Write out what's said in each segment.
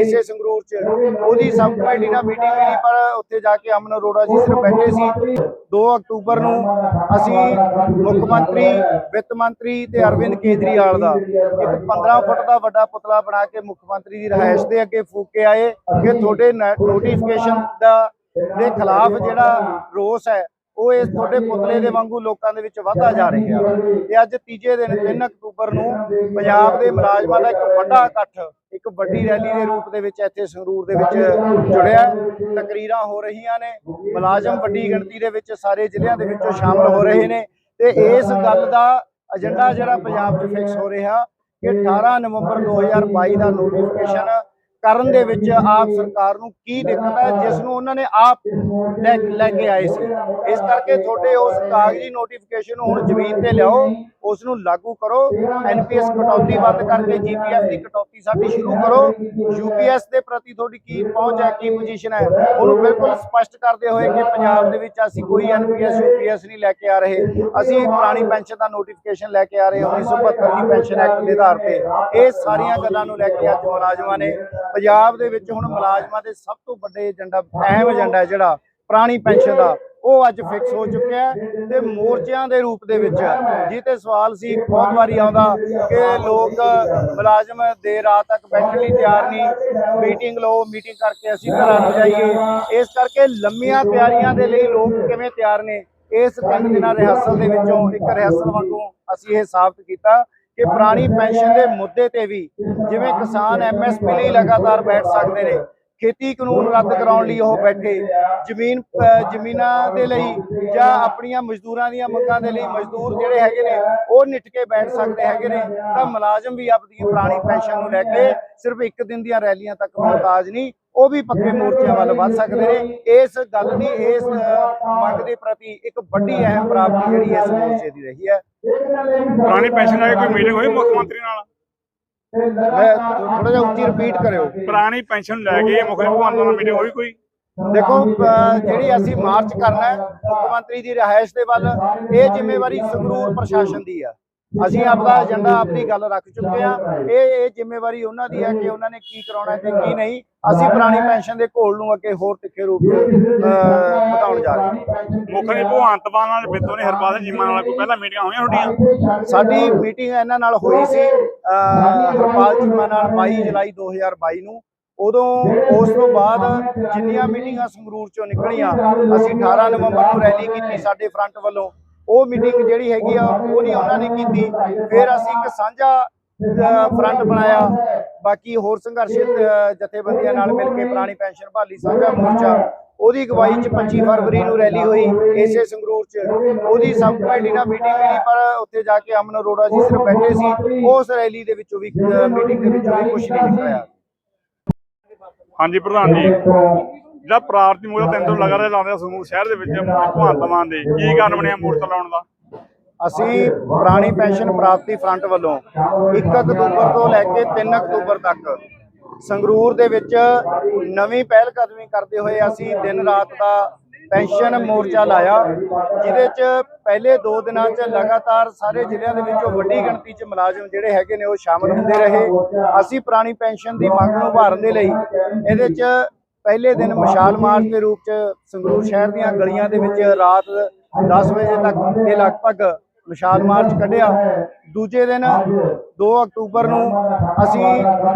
ਇਸੇ ਸੰਗਰੂਰ ਚ। ਉਹਦੀ ਸਬ ਕਮੇਟੀ ਨਾਲ ਮੀਟਿੰਗ ਮਿਲੀ ਪਰ ਉੱਥੇ ਜਾ ਕੇ ਅਮਨ ਅਰੋੜਾ ਜੀ ਸਿਰਫ ਬੈਠੇ ਸੀ। 2 ਅਕਤੂਬਰ ਨੂੰ ਅਸੀਂ ਮੁੱਖ ਮੰਤਰੀ, ਵਿੱਤ ਮੰਤਰੀ ਤੇ ਅਰਵਿੰਦ ਕੇਜਰੀਵਾਲ ਦਾ ਇੱਕ 15 ਫੁੱਟ ਦਾ ਵੱਡਾ ਪੁਤਲਾ ਬਣਾ ਕੇ ਮੁੱਖ ਮੰਤਰੀ ਦੀ ਰਿਹਾਇਸ਼ ਦੇ ਅੱਗੇ ਫੂਕ ਕੇ ਆਏ ਕਿ ਤੁਹਾਡੇ ਨੋਟੀਫਿਕੇਸ਼ਨ ਦਾ ਦੇ ਖਿਲਾਫ ਜਿਹੜਾ ਰੋਸ ਹੈ, ਉਹ ਇਸ ਤੁਹਾਡੇ ਪੁਤਲੇ ਦੇ ਵਾਂਗੂ ਲੋਕਾਂ ਦੇ ਵਿੱਚ ਵਧਦਾ ਜਾ ਰਿਹਾ ਤੇ ਅੱਜ ਤੀਜੇ ਦਿਨ 3 ਅਕਤੂਬਰ ਨੂੰ ਪੰਜਾਬ ਦੇ ਮੁਲਾਜ਼ਮਾਂ ਦਾ ਇੱਕ ਵੱਡਾ ਇਕੱਠ ਇੱਕ ਵੱਡੀ ਰੈਲੀ ਦੇ ਰੂਪ ਦੇ ਵਿੱਚ ਇੱਥੇ ਸੰਗਰੂਰ ਦੇ ਵਿੱਚ ਜੁੜਿਆ। ਤਕਰੀਰਾਂ ਹੋ ਰਹੀਆਂ ਨੇ। ਮੁਲਾਜ਼ਮ ਵੱਡੀ ਗਿਣਤੀ ਦੇ ਵਿੱਚ ਸਾਰੇ ਜ਼ਿਲ੍ਹਿਆਂ ਦੇ ਵਿੱਚੋਂ ਸ਼ਾਮਲ ਹੋ ਰਹੇ ਨੇ। ਤੇ ਇਸ ਗੱਲ ਦਾ ਏਜੰਡਾ ਜਿਹੜਾ ਪੰਜਾਬ 'ਚ ਫਿਕਸ ਹੋ ਰਿਹਾ ਕਿ 18 ਨਵੰਬਰ 2022 ਦਾ ਨੋਟੀਫਿਕੇਸ਼ਨ ਕਰਨ ਦੇ ਵਿੱਚ ਆਪ ਸਰਕਾਰ ਨੂੰ ਕੀ ਦਿੱਕਤ ਹੈ ਜਿਸ ਨੂੰ ਉਹਨਾਂ ਨੇ ਆਪ ਲੈ ਲੈ ਕੇ ਆਏ ਸੀ। ਇਸ ਕਰਕੇ ਤੁਹਾਡੇ ਉਸ ਕਾਗਜ਼ੀ ਨੋਟੀਫਿਕੇਸ਼ਨ ਨੂੰ ਹੁਣ ਜ਼ਮੀਨ ਤੇ ਲਿਆਓ। ਉਸ ਨੂੰ ਲਾਗੂ ਕਰੋ। ਐਨਪੀਐਸ ਕਟੌਤੀ ਬੰਦ ਕਰਕੇ ਜੀਪੀਐਫ ਦੀ ਕਟੌਤੀ ਸਾਡੀ ਸ਼ੁਰੂ ਕਰੋ। ਯੂਪੀਐਸ ਦੇ ਪ੍ਰਤੀ ਤੁਹਾਡੀ ਕੀ ਪਹੁੰਚ ਹੈ, ਕੀ ਪੋਜੀਸ਼ਨ ਹੈ? ਉਹਨੂੰ ਬਿਲਕੁਲ ਸਪਸ਼ਟ ਕਰਦੇ ਹੋਏ ਕਿ ਪੰਜਾਬ ਦੇ ਵਿੱਚ ਅਸੀਂ ਕੋਈ ਐਨਪੀਐਸ ਯੂਪੀਐਸ ਨਹੀਂ ਲੈ ਕੇ ਆ ਰਹੇ। ਅਸੀਂ ਪੁਰਾਣੀ ਪੈਨਸ਼ਨ ਦਾ ਨੋਟੀਫਿਕੇਸ਼ਨ ਲੈ ਕੇ ਆ ਰਹੇ ਹਾਂ 1972 ਦੀ ਪੈਨਸ਼ਨ ਐਕਟ ਦੇ ਆਧਾਰ ਤੇ। ਇਹ ਸਾਰੀਆਂ ਗੱਲਾਂ ਨੂੰ ਲੈ ਕੇ ਅੱਜ ਮੁਲਾਜ਼ਮਾਂ ਨੇ ਪੰਜਾਬ ਦੇ ਵਿੱਚ ਹੁਣ ਮੁਲਾਜ਼ਮਾਂ ਦੇ ਸਭ ਤੋਂ ਵੱਡੇ ਏਜੰਡਾ, ਅਹਿਮ ਏਜੰਡਾ ਜਿਹੜਾ ਪੁਰਾਣੀ ਪੈਨਸ਼ਨ ਦਾ। ਉਹ ਅੱਜ ਫਿਕਸ ਹੋ ਚੁੱਕਿਆ ਹੈ ਤੇ ਮੋਰਚਿਆਂ ਦੇ ਰੂਪ ਦੇ ਵਿੱਚ ਜਿਹ ਤੇ ਸਵਾਲ ਸੀ, ਬਹੁਤ ਵਾਰੀ ਆਉਂਦਾ ਕਿ ਲੋਕ ਮੁਲਾਜ਼ਮ ਦੇਰ ਰਾਤ ਤੱਕ ਬੈਠਣ ਲਈ ਤਿਆਰ ਨਹੀਂ ਮੀਟਿੰਗ ਲਓ ਮੀਟਿੰਗ ਕਰਕੇ ਅਸੀਂ ਘਰਾਂ ਨੂੰ ਜਾਈਏ। ਇਸ ਕਰਕੇ ਲੰਮੀਆਂ ਤਿਆਰੀਆਂ ਦੇ ਲਈ ਲੋਕ ਕਿਵੇਂ ਤਿਆਰ ਨੇ, ਇਸ ਤਿੰਨ ਦਿਨਾਂ ਰਿਹਰਸਲ ਦੇ ਵਿੱਚੋਂ ਇੱਕ ਰਿਹਰਸਲ ਵਾਂਗੂ ਅਸੀਂ ਇਹ ਸਾਬਤ ਕੀਤਾ ਕਿ ਪੁਰਾਣੀ ਪੈਨਸ਼ਨ ਦੇ ਮੁੱਦੇ ਤੇ ਵੀ ਜਿਵੇਂ ਕਿਸਾਨ ਐਮਐਸਪੀ ਲਈ ਲਗਾਤਾਰ ਬੈਠ ਸਕਦੇ ਨੇ ਖੇਤੀ ਕਾਨੂੰਨ ਰੱਦ ਕਰਾਉਣ ਲਈ ਉਹ ਬੈਠੇ। ਜ਼ਮੀਨ ਜ਼ਮੀਨਾਂ ਦੇ ਲਈ ਜਾਂ ਆਪਣੀਆਂ ਮਜ਼ਦੂਰਾਂ ਦੀਆਂ ਮੰਗਾਂ ਦੇ ਲਈ ਮਜ਼ਦੂਰ ਜਿਹੜੇ ਹੈਗੇ ਨੇ, ਉਹ ਨਿੱਠ ਕੇ ਬੈਠ ਸਕਦੇ ਹੈਗੇ ਨੇ। ਤਾਂ ਮੁਲਾਜ਼ਮ ਵੀ ਆਪਣੀ ਪੁਰਾਣੀ ਪੈਨਸ਼ਨ ਨੂੰ ਲੈ ਕੇ ਸਿਰਫ ਇੱਕ ਦਿਨ ਦੀਆਂ ਰੈਲੀਆਂ ਤੱਕ ਮੁਹਤਾਜ ਨਹੀਂ, ਉਹ ਵੀ ਪੱਕੇ ਮੋਰਚਿਆਂ ਵੱਲ ਵੱਧ ਸਕਦੇ ਨੇ। ਇਸ ਗੱਲ ਦੀ, ਇਸ ਮੰਗ ਦੇ ਪ੍ਰਤੀ ਇੱਕ ਵੱਡੀ ਅਹਿਮ ਪ੍ਰਾਪਤੀ ਜਿਹੜੀ ਇਸ ਮੋਰਚੇ ਦੀ ਰਹੀ ਹੈ। ਪੁਰਾਣੀ ਪੈਨਸ਼ਨ ਲੈ ਕੋਈ ਮੀਟਿੰਗ ਹੋਈ ਮੁੱਖ ਮੰਤਰੀ ਨਾਲ? ਮੈਂ ਥੋੜਾ ਜਿਹਾ ਉੱਚੀ ਰਿਪੀਟ ਕਰਿਓ। ਪੁਰਾਣੀ ਪੈਨਸ਼ਨ ਲੈ ਕੇ ਮੁੱਖ ਮੰਤਰੀ ਭਗਵੰਤ ਨਾਲ ਮੀਟਿੰਗ ਹੋਈ ਕੋਈ? ਦੇਖੋ ਜਿਹੜੀ ਅਸੀਂ ਮਾਰਚ ਕਰਨਾ ਹੈ ਮੁੱਖ ਮੰਤਰੀ ਦੀ ਰਿਹਾਇਸ਼ ਦੇ ਵੱਲ ਇਹ ਜ਼ਿੰਮੇਵਾਰੀ ਸੰਗਰੂਰ ਪ੍ਰਸ਼ਾਸਨ ਦੀ ਆ। ਅਸੀਂ ਆਪਦਾ ਏਜੰਡਾ ਆਪਣੀ ਗੱਲ ਰੱਖ ਚੁੱਕੇ ਆ ਇਹ ਇਹ ਜ਼ਿੰਮੇਵਾਰੀ ਉਹਨਾਂ ਦੀ ਹੈ ਕਿ ਉਹਨਾਂ ਨੇ ਕੀ ਕਰਾਉਣਾ ਤੇ ਕੀ ਨਹੀਂ। ਅਸੀਂ ਪੁਰਾਣੀ ਪੈਨਸ਼ਨ ਦੇ ਘੋਲ ਨੂੰ ਅੱਗੇ ਹੋਰ ਤਿੱਖੇ ਰੂਪ ਵਧਾਉਣ ਜਾ ਰਹੇ ਮੁੱਖ ਮੰਤਰੀ ਭਗਵੰਤ ਮਾਨ ਨਾਲ ਬਿੱਤੋ ਨੇ ਹਰਪਾਲ ਜੀਮਾ ਨਾਲ ਕੋਈ ਪਹਿਲਾਂ ਮੀਟਿੰਗਾਂ ਹੋਈਆਂ ਤੁਹਾਡੀਆਂ? ਸਾਡੀ ਮੀਟਿੰਗ ਇਹਨਾਂ ਨਾਲ ਹੋਈ ਸੀ ਹਰਪਾਲ ਚੀਮਾ ਨਾਲ 22 ਜੁਲਾਈ 2022 ਨੂੰ। ਉਦੋਂ ਉਸ ਤੋਂ ਬਾਅਦ ਜਿੰਨੀਆਂ ਮੀਟਿੰਗਾਂ ਸੰਗਰੂਰ ਚੋਂ ਨਿਕਲੀਆਂ ਅਸੀਂ 18 ਨਵੰਬਰ ਨੂੰ ਰੈਲੀ ਕੀਤੀ ਸਾਡੇ ਫਰੰਟ ਵੱਲੋਂ। ਉਹ ਮੀਟਿੰਗ ਜਿਹੜੀ ਹੈਗੀ ਆ ਉਹ ਨਹੀਂ ਉਹਨਾਂ ਨੇ ਕੀਤੀ। ਫਿਰ ਅਸੀਂ ਇੱਕ ਸਾਂਝਾ ਫਰੰਟ ਬਣਾਇਆ। ਬਾਕੀ ਹੋਰ ਸੰਘਰਸ਼ ਅਹ, ਜਥੇਬੰਦੀਆਂ ਨਾਲ ਮਿਲ ਕੇ ਪੁਰਾਣੀ ਪੈਨਸ਼ਨ ਬਹਾਲੀ ਸਾਂਝਾ ਮੋਰਚਾ ਉਹਦੀ ਅਗਵਾਈ 'ਚ 25 ਫਰਵਰੀ ਨੂੰ ਰੈਲੀ ਹੋਈ ਇਸੇ ਸੰਗਰੂਰ 'ਚ। ਉਹਦੀ ਸਬ ਕਮੇਟੀ ਨਾਲ ਮੀਟਿੰਗ ਮਿਲੀ ਪਰ ਉੱਥੇ ਜਾ ਕੇ ਅਮਨ ਅਰੋੜਾ ਜੀ ਸਿਰਫ ਬੈਠੇ ਸੀ। ਉਸ ਰੈਲੀ ਦੇ ਵਿੱਚੋਂ ਵੀ ਮੀਟਿੰਗ ਦੇ ਵਿੱਚੋਂ ਵੀ ਕੁਝ ਨਹੀਂ ਨਿਕਲਿਆ। ਹਾਂਜੀ ਪ੍ਰਧਾਨ ਜੀ। ਜਿਹੜਾ ਪ੍ਰਾਰਤੀ ਮੋਰਚਾ ਤਿੰਨ ਦਿਨ ਲਗਾਤਾਰ ਲਾਉਂਦੇ ਸੰਗਰੂਰ ਸ਼ਹਿਰ ਦੇ ਵਿੱਚ ਭਗਵੰਤ ਮਾਨ ਦੇ। ਕੀ ਕਾਰਨ ਬਣਿਆ ਮੋਰਚਾ ਲਾਉਣ ਦਾ? ਅਸੀਂ ਪੁਰਾਣੀ ਪੈਨਸ਼ਨ ਪ੍ਰਾਪਤੀ ਫਰੰਟ ਵੱਲੋਂ 1 ਅਕਤੂਬਰ ਤੋਂ ਲੈ ਕੇ 3 ਅਕਤੂਬਰ ਤੱਕ ਸੰਗਰੂਰ ਦੇ ਵਿੱਚ ਨਵੀਂ ਪਹਿਲ ਕਦਮੀ ਕਰਦੇ ਹੋਏ ਅਸੀਂ ਦਿਨ ਰਾਤ ਦਾ ਪੈਨਸ਼ਨ ਮੋਰਚਾ ਲਾਇਆ ਜਿਹਦੇ 'ਚ ਪਹਿਲੇ 2 ਦਿਨਾਂ 'ਚ ਲਗਾਤਾਰ ਸਾਰੇ ਜ਼ਿਲ੍ਹਿਆਂ ਦੇ ਵਿੱਚੋਂ ਵੱਡੀ ਗਿਣਤੀ 'ਚ ਮੁਲਾਜ਼ਮ ਜਿਹੜੇ ਹੈਗੇ ਨੇ ਉਹ ਸ਼ਾਮਲ ਹੁੰਦੇ ਰਹੇ। ਅਸੀਂ ਪੁਰਾਣੀ ਪੈਨਸ਼ਨ ਦੀ ਮੰਗ ਨੂੰ ਉਭਾਰਨ ਦੇ ਲਈ ਇਹਦੇ 'ਚ ਪਹਿਲੇ ਦਿਨ ਮਸ਼ਾਲ ਮਾਰਚ ਦੇ ਰੂਪ 'ਚ ਸੰਗਰੂਰ ਸ਼ਹਿਰ ਦੀਆਂ ਗਲੀਆਂ ਦੇ ਵਿੱਚ ਰਾਤ 10 ਵਜੇ ਤੱਕ ਦੇ ਲਗਭਗ ਮਸ਼ਾਲ ਮਾਰਚ ਕੱਢਿਆ। ਦੂਜੇ ਦਿਨ 2 ਅਕਤੂਬਰ ਨੂੰ ਅਸੀਂ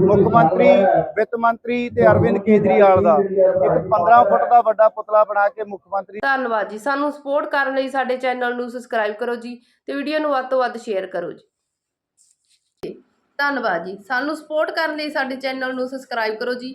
ਮੁੱਖ ਮੰਤਰੀ, ਵਿੱਤ ਮੰਤਰੀ ਤੇ ਅਰਵਿੰਦ ਕੇਜਰੀਵਾਲ ਦਾ ਇੱਕ 15 ਫੁੱਟ ਦਾ ਵੱਡਾ ਪੁਤਲਾ ਬਣਾ ਕੇ ਮੁੱਖ ਮੰਤਰੀ ਧੰਨਵਾਦ ਜੀ। ਸਾਨੂੰ ਸਪੋਰਟ ਕਰਨ ਲਈ ਸਾਡੇ ਚੈਨਲ ਨੂੰ ਸਬਸਕ੍ਰਾਈਬ ਕਰੋ ਜੀ ਤੇ ਵੀਡੀਓ ਨੂੰ ਵੱਧ ਤੋਂ ਵੱਧ ਸ਼ੇਅਰ ਕਰੋ ਜੀ। ਧੰਨਵਾਦ ਜੀ। ਸਾਨੂੰ ਸਪੋਰਟ ਕਰਨ ਲਈ ਸਾਡੇ ਚੈਨਲ ਨੂੰ ਸਬਸਕ੍ਰਾਈਬ ਕਰੋ ਜੀ।